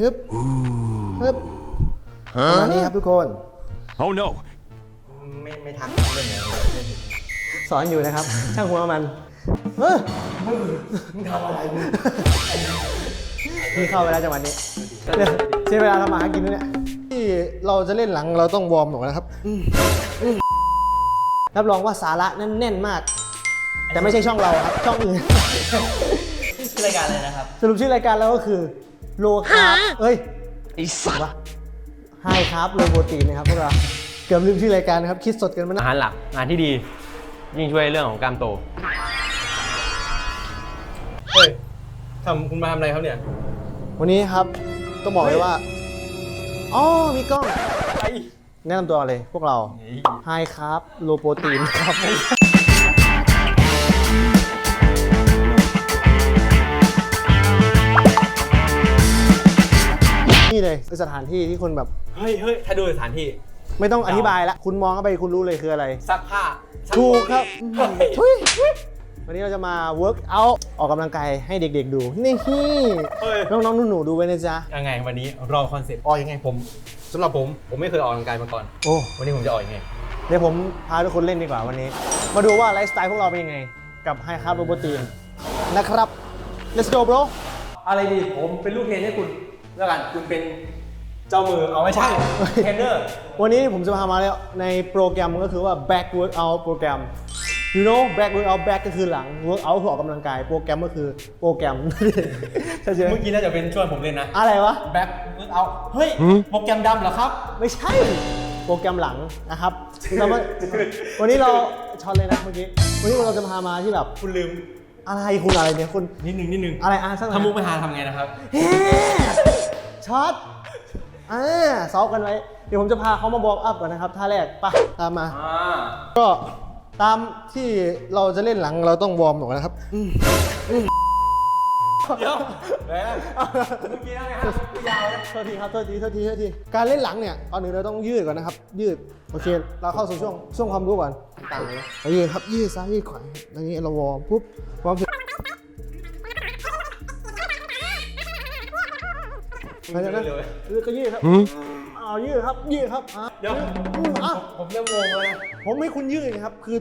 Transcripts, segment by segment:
ฮึบฮึบประมาณนี้ครับทุกคน Oh no! ไม่ไม่ทักเรื่องนี้สอนอยู่นะครับ ช่างหัวมันเฮ้ยมึงทำอะไรมึงพี่เข้าไปแล้วจังหวะนี้เนี่ยใช้เวลาทำมาหากินด้วยเนี่ยที่เราจะเล่นหลังเราต้องวอร์มก่อนนะครับอืมอืมรับรองว่าสาระแน่นๆมาก แต่ไม่ใช่ช่องเราครับ ช่องอื่นชื่อรายการอะไรนะครับ สรุปชื่อรายการเราก็คือ โลคาร์บเอ้ยไอ้สัตว์วะไฮคาร์บโลโปรตีนนะครับพวกเราเกือบลืมชื่อรายการนะครับคิดสดกันมาอานะหารหลักอาหารที่ดียิ่งช่วยเรื่องของกล้ามโต เฮ้ยทำคุณมาทำอะไรครับเนี่ย วันนี้ครับต้องบอกเลยว่าอ๋อมีกล้องไอ้แนะนำตัวเลยพวกเราไฮคาร์บโลโปรตีนครับ สถานที่ที่คนแบบ เฮ้ยเฮ้ยถ้าดูสถานที่ ไม่ต้องอธิบายละคุณมองเข้าไปคุณรู้เลยคืออะไร ซักผ้าซัถูกครับเฮ้ยทุยวันนี้เราจะมาเวิร์กเอาออกกำลังกายให้เด็กๆดู นี่เฮ้ยน้องๆหนูๆดูไว้นะจ๊ะ ยังไงวันนี้รอคอนเซ็ปต์ออกยังไงผมสำหรับผมผมไม่เคยออกกำลังกายมาก่อน โอ้ วันนี้ผมจะออกยังไง เดี๋ยวผมพาทุกคนเล่นดีกว่าวันนี้ มาดูว่าไลฟ์สไตล์พวกเราเป็นยังไง กับไฮคาร์บโรโบตีนนะครับ let's go bro อะไรดีผมเป็นลูกเทรนให้คุณ แล้วกันคุณเป็นเจ้ามือเอาไม่ใช่เทรนเนอร์ วันนี้ผมจะพามาแล้วในโปรแกรมก็คือว่า back workout โปรแกรม you know back workout back ก็คือหลัง workout คือออกกำลังกาย โปรแกรมก็คือโปรแกรม ใช่ไหมเมื่อกี้น่าจะเป็นช่วยผมเล่นนะอะไรวะ แบ็คเอาเฮ้ยโปรแกรมดำเหรอครับ ไม่ใช่ โปรแกรมหลังนะครับเรามาวันนี้เราช็อตเลยนะเมื่อกี้ วันนี้เราจะพามาที่แบบ คุณลืมอะไรคุณอะไรเนี่ยคุณนิดนึงนิดนึงอะไรอะสักหน่อยถ้ามุกไปหาทำไงนะครับ เฮ้ ช็อตอ่าซ้อมกันไว้ เดี๋ยวผมจะพาเขามาบอร์มอัพก่อนนะครับท่าแรกไปตามมา อ่าก็ตามที่เราจะเล่นหลังเราต้องวอร์มก่อนนะครับอืมเดี๋ยวเดี๋ยวเมื่อกี้นะไงครับยาวนะโทษทีครับโทษทีโทษทีโทษที การเล่นหลังเนี่ยก่อนอื่นเราต้องยืดก่อนนะครับ ยืด โอเค เราเข้าสู่ช่วงช่วงความรู้ก่อนต่างเลยเรายืดครับยืดซ้ายยืดขวาอย่างนี้เราวอร์มปุ๊บวอร์มเสร็จ หลังจากนั้นยืดก็ยืดครับอ้าวยืดครับยืดครับอะเดี๋ยวอืมอะผมเริ่มงงแล้วนะผมให้คุณยืดนะครับ คือ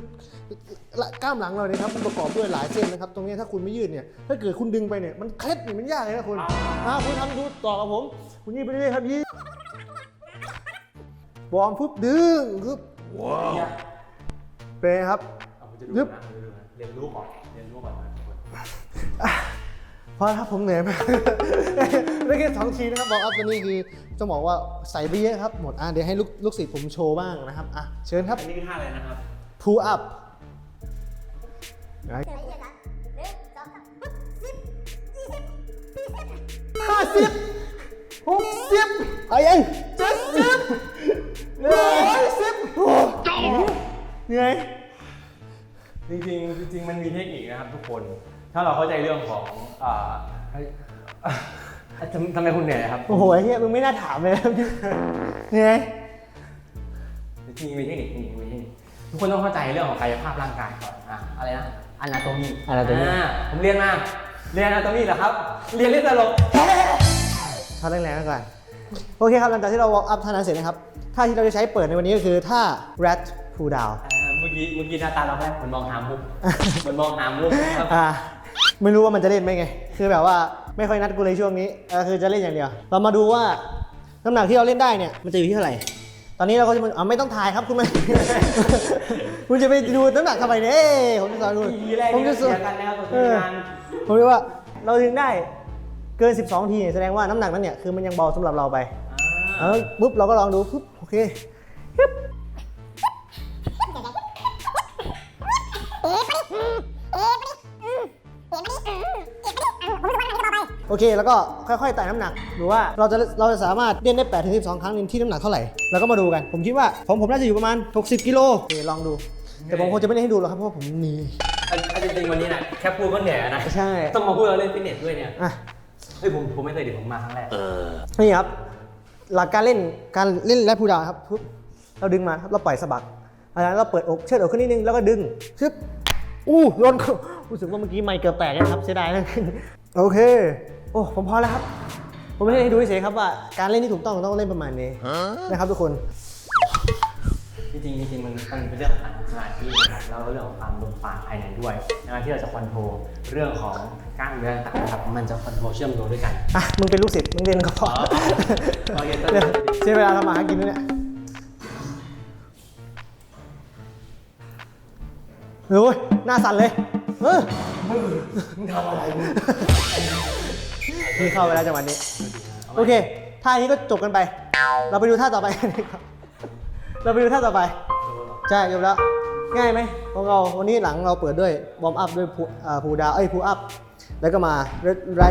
กล้ามหลังเราเนี่ยครับมันประกอบด้วยหลายเส้นนะครับ ตรงนี้ถ้าคุณไม่ยืดเนี่ย ถ้าเกิดคุณดึงไปเนี่ย มันเคล็ดเนี่ยมันยากเลยนะคุณอ่าคุณทำดูต่อกับผม คุณยืดไปเรื่อยๆครับยืดวอร์มปุ๊บดึงปุ๊บเนี่ยเป็นไงครับเอาผมจะดูยึบนะผมจะดูนะเรียนรู้ก่อนเรียนรู้ก่อนนะ ทุกคนพอแล้วครับผมเหนื่อยมากได้แค่สองทีนะครับบอกอัพตัวนี้คือต้องบอกว่าใส่ไปเยอะครับหมดอะเดี๋ยวให้ลูกลูกศิษย์ผมโชว์บ้างนะครับอะเชิญครับอันนี้คือท่าอะไรนะครับ pull up ห้าสิบหกสิบเอายังเจ็ดสิบร้อยสิบโอ้เหนื่อยจริงๆจริงๆมันมีเทคนิคนะครับทุกคน ถ้าเราเข้าใจเรื่องของอ่าเฮ้ยอะทำทำไมคุณเหนื่อยครับ โอ้โหไอ้เหี้ยมึงไม่น่าถามเลยนะพี่เหนื่อยจริงๆมีเทคนิคมีมีเทคนิคทุกคนต้องเข้าใจเรื่องของกายภาพร่างกายก่อนอะอะไรนะอนาโตมี anatomy ผมเรียนมาเรียนอนาโตมีเหรอครับ เรียนเล่นตลกท่าแรงๆไว้ก่อนโอเคครับหลังจากที่เราวอร์มอัพท่านั้นเสร็จนะครับท่าที่เราจะใช้เปิดในวันนี้ก็คือท่า rat pull down อ่าเมื่อกี้เมื่อกี้หน้าตาเราแรกมันมองหามุกมันมองหามุกนะครับอ่า ไม่รู้ว่ามันจะเล่นไหมไง คือแบบว่าไม่ค่อยนัดกูเลยช่วงนี้เออคือจะเล่นอย่างเดียว เรามาดูว่าน้ำหนักที่เราเล่นได้เนี่ย มันจะอยู่ที่เท่าไหร่ ตอนนี้เราก็จะมาอ่าไม่ต้องถ่ายครับคุณไม่คุณจะไปดูน้ำหนักทำไมเนี่ยเอ้ยผมจะสอนคุณทีแรกผมนี่จะก็สอเสีนยกันแล้วตอนเอทีองานผมเรียกว่าเราถึงได้เกิน 12 ทีเนี่ยแสดงว่าน้ำหนักนั้นเนี่ยคือมันยังเบาสำหรับเราไปเออปุ๊บเราก็ลองดูปุ๊บโอเค โอเค แล้วก็ค่อยๆไต่น้ำหนักดูว่าเราจะเราจะสามารถเล่นได้8ถึง12ครั้งที่น้ำหนักเท่าไหร่แล้วก็มาดูกัน ผมคิดว่าผมผมน่าจะอยู่ประมาณ 60 กิโลโอเคลองดู แต่ผมคงจะไม่ได้ให้ดูหรอกครับเพราะว่าผมเหนีอยอันอันจริงๆวันนี้นะแค่พูดก็เหนื่อยแล้วนะใช่ต้องมาพูดเราเล่นฟิตเนสด้วยเนี่ยอะเฮ้ยผมผมไม่เคยดิผมมาครั้งแรกนี่ครับ หลักการเล่นการเล่นแรปพูดาวครับปุ๊บเราดึงมาครับเราปล่อยสะบักอันนั้นเราเปิดอกเชิดอกขึ้นนิดนึงแล้วก็ดึงชึบอู้โดนรู้สึกว่าเมื่อกี้ไมค์เกือบแตกนะครับเสียดายนะโอเคโอ้ผมพอแล้วครับ ผมไม่ได้ให้ดูเฉยๆครับว่าการเล่นที่ถูกต้องต้องเล่นประมาณนี้นะครับทุกคน จริงๆจริงๆมันมันเป็นเรื่องของการทำสมาธินะครับแล้วก็เรื่องของความลมปราณภายในด้วยในการที่เราจะคอนโทรลเรื่องของกล้ามเนื้อต่างๆนะครับมันจะคอนโทรลเชื่อมโยงด้วยกัน อะ มึงเป็นลูกศิษย์มึงเรียนก็พออ๋อโอเคเดี๋ยวเสียเวลาทำมาหากินด้วยเนี่ยโอ้ยหน้าสั่นเลยเออ มึงทำอะไรมึง นี่เข้าไปแล้วจังหวะนี้ โอเค ท่านี้ก็จบกันไป เราไปดูท่าต่อไปกันดีกว่าเราไปดูท่าต่อไป ใช่จบแล้ว ง่ายไหมของเราวันนี้หลังเราเปิดด้วยวอร์มอัพด้วยพูดาวเอ้ยพูอัพแล้วก็มาไร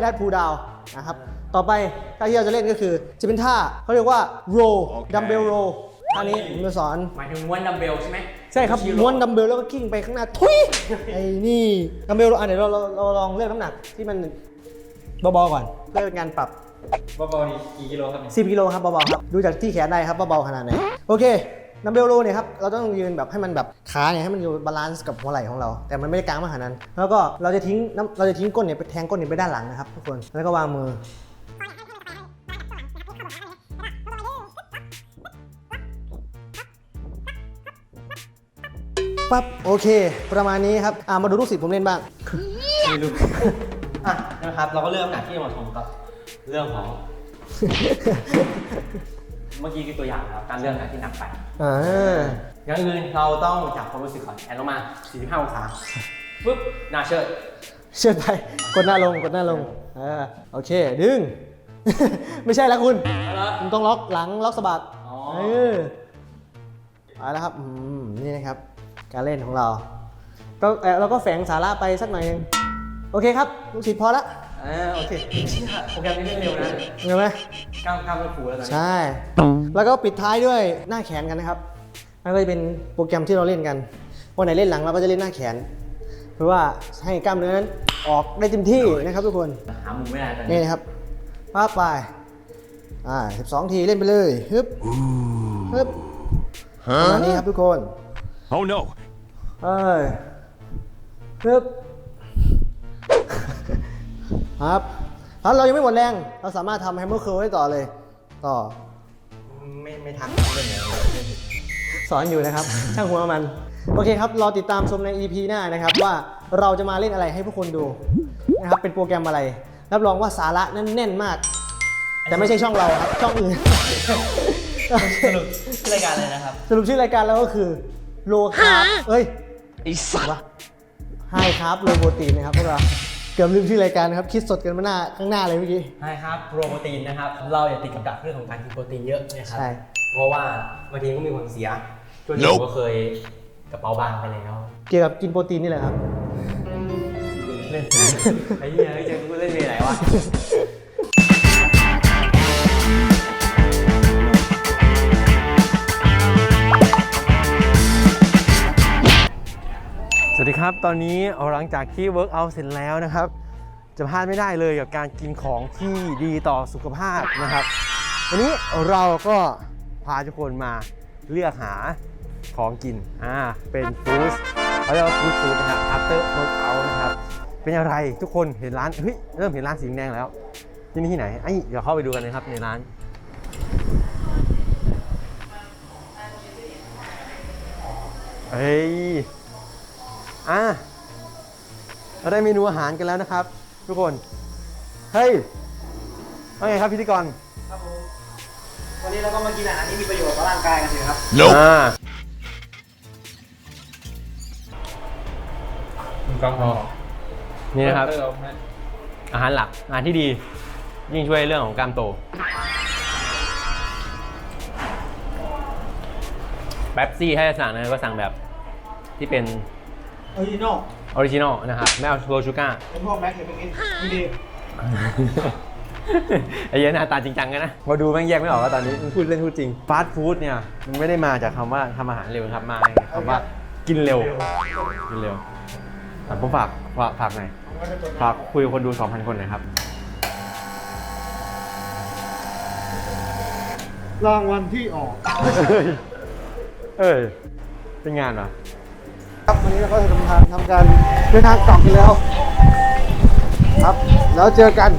แรดพูดาวนะครับ ต่อไปท่าที่เราจะเล่นก็คือ จะเป็นท่าเขาเรียกว่า row dumbbell row ท่านี้ผมจะสอน หมายถึงม้วนดัมเบลใช่ไหมใช่ครับชิโม้วนดัมเบลแล้วก็กิ้งไปข้างหน้าทุยไอ้นี่ดัมเบลอะเดี๋ยวเราเราเราลองเลือกน้ำหนักที่มัน เบาๆก่อนเพื่อเป็นการปรับเบาๆนี่กี่กิโลครับเนี่ย10กิโลครับเบาๆครับดูจากที่แขนได้ครับว่าเบาขนาดไหนโอเคดัมเบลโรเนี่ยครับเราต้องยืนแบบให้มันแบบขาเนี่ยให้มันอยู่บาลานซ์กับหัวไหล่ของเรา แต่มันไม่ได้กลางมากขนาดนั้น แล้วก็เราจะทิ้งน้ำเราจะทิ้งก้นเนี่ยไปแทงก้นเนี่ยไปด้านหลังนะครับทุกคนแล้วก็วางมือปั๊บโอเค ประมาณนี้ครับอ่ามาดูลูกศิษย์ผมเล่นบ้างไม่รู้ อะนะครับ เราก็เริ่มหนักที่จะมาชมกับเรื่องของ เมื่อกี้คือตัวอย่างนะครับการเรื่องหนักที่หนักไปอ่าอย่างอื่นเราต้องจับความรู้สึกก่อนแอนลงมา 45 องศาปุ๊บหน้าเชิดเชิดไปกดหน้าลงกดหน้าลงอ่าโอเค ดึง ไม่ใช่แล้วคุณเอาละคุณต้องล็อกหลังล็อกสะบัดอ๋อ เออเอาละครับอืมนี่นะครับ การเล่นของเราก็เอ่อเราก็แฝงสาระไปสักหน่อยหนึง โอเคครับลูกศิษย์พอละอ่าโอเคโปรแกรมนี้เล่นเร็วนะเห็นไหมกล้ามกล้ามเป็นฟูแล้วตอนนี้ใช่ แล้วก็ปิดท้ายด้วยหน้าแขนกันนะครับนั่นก็จะเป็นโปรแกรมที่เราเล่นกันวันไหนเล่นหลังเราก็จะเล่นหน้าแขน เพื่อว่าให้กล้ามเนื้อนั้นออกได้เต็มที่นะครับทุกคนหามุมไม่ได้ตอนนี่นี้นะครับป้าไปอ่า12ทีเล่นไปเลยฮึบฮึบประมาณนี้ครับทุกคน Oh no! เอ้ยฮึบ ครับถ้าเรายังไม่หมดแรง เราสามารถทำแฮมเมอร์เคิร์ลได้ต่อเลย ต่อ ไม่ไม่ทันเล่นเลยสอนอยู่นะครับ ช่างหัวมัน โอเคครับ รอติดตามชมใน EP หน้านะครับ ว่าเราจะมาเล่นอะไรให้พวกคนดูนะครับ เป็นโปรแกรมอะไร รับรองว่าสาระแน่นๆมาก แต่ไม่ใช่ช่องเราครับ ช่องอื่น สรุปรายการเลยนะครับ สรุปชื่อรายการเราก็คือโลคาร์บเอ้ยไอ้สัตว์ วะไฮคาร์บโลโปรตีนนะครับพวกเราเกือบลืมชื่อรายการนะครับ คิดสดกันมาหน้าข้างหน้าเลยเมื่อกี้ ใช่ครับโปรโปรตีนนะครับ เราอย่าติดกับดักเรื่องของการกินโปรตีนเยอะนะครับ ใช่ เพราะว่าบางทีก็มีผลเสียช่วงนี้ผมก็เคยกระเป๋าบางไปแล้วเกี่ยวกับกินโปรตีนนี่แหละครับ เล่นไอ้เหี้ยไอ้เจมกูเล่นเมย์ไหนวะ ตอนนี้หลังจากที่เวิร์กเอาเสร็จแล้วนะครับ จะพลาดไม่ได้เลยกับการกินของที่ดีต่อสุขภาพนะครับ วันนี้เราก็พาทุกคนมาเลือกหาของกิน อ่า เป็นฟู้ดเขาเรียกว่าฟู้ดฟู้ดนะครับ after workout นะครับ เป็นอะไรทุกคนเห็นร้าน เฮ้ย เริ่มเห็นร้านสีแดงแล้ว ที่นี่ที่ไหนไอ้เดี๋ยวเข้าไปดูกันนะครับในร้านเฮ้ย อะเราได้เมนูอาหารกันแล้วนะครับ ทุกคน เฮ้ยว่าไงครับพิธีกรครับผม วันนี้เราก็มากินอาหารที่มีประโยชน์ต่อร่างกายกันเลยครับ Nope! อ่ากล้องพอนี่นะครับ อาหารหลักอาหารที่ดี ยิ่งช่วยเรื่องของกล้ามโต แป๊บซี่ให้สั่งนะก็สั่งแบบที่เป็น ออริจินอลออริจินอลนะครับไม่เอาโรชูก้าเป็นพวกแม็กหรือเป็นกินดีไอ้เหี้ยหน้าตาจริงจังกันนะมาดูแม่งแยกไม่ออกว่าตอนนี้มึงพูดเล่นพูดจริงฟาสต์ฟู้ดเนี่ยมันไม่ได้มาจากคำว่าทำอาหารเร็วนะครับมาจากคำว่ากินเร็วกินเร็วอะผมฝากฝากฝากหน่อยฝากคุยกับคนดู 2,000 คนหน่อยครับ รางวัลที่ออก เอ้ยเป็นงานเหรอครับวั นี้เราก็จะทำการทำการเดินทางกลับกันแล้ว ครับ แล้วเจอกัน